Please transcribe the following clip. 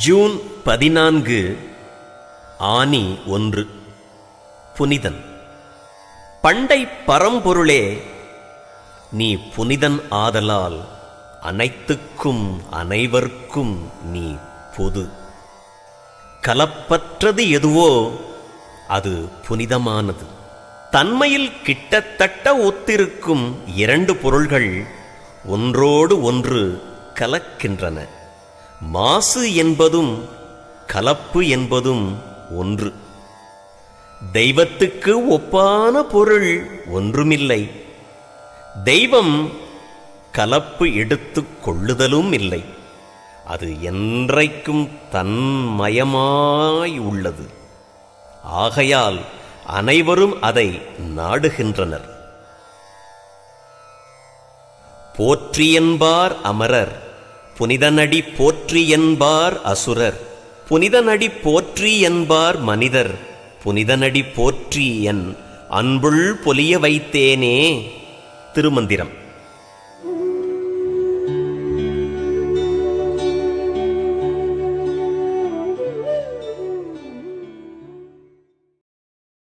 June பதினான்கு ஆனி ஒன்று. புனிதன். பண்டை பரம்பொருளே நீ புனிதன் ஆதலால் அனைத்துக்கும் அனைவர்க்கும் நீ பொது. கலப்பற்றது எதுவோ அது புனிதமானது. தன்மையில் கிட்டத்தட்ட ஒத்திருக்கும் இரண்டு பொருள்கள் ஒன்றோடு ஒன்று கலக்கின்றன. மாசு என்பதும் கலப்பு என்பதும் ஒன்று. தெய்வத்துக்கு ஒப்பான பொருள் ஒன்றுமில்லை. தெய்வம் கலப்பு எடுத்து கொள்ளுதலும் இல்லை. அது என்றைக்கும் தன்மயமாய் உள்ளது. ஆகையால் அனைவரும் அதை நாடுகின்றனர். போற்றியென்பார் அமரர். புனிதனடி போற்றி என்பார் அசுரர். புனிதனடி போற்றி என்பார் மனிதர். புனிதனடி போற்றி என் அன்புள் பொலிய வைத்தேனே. திருமந்திரம்.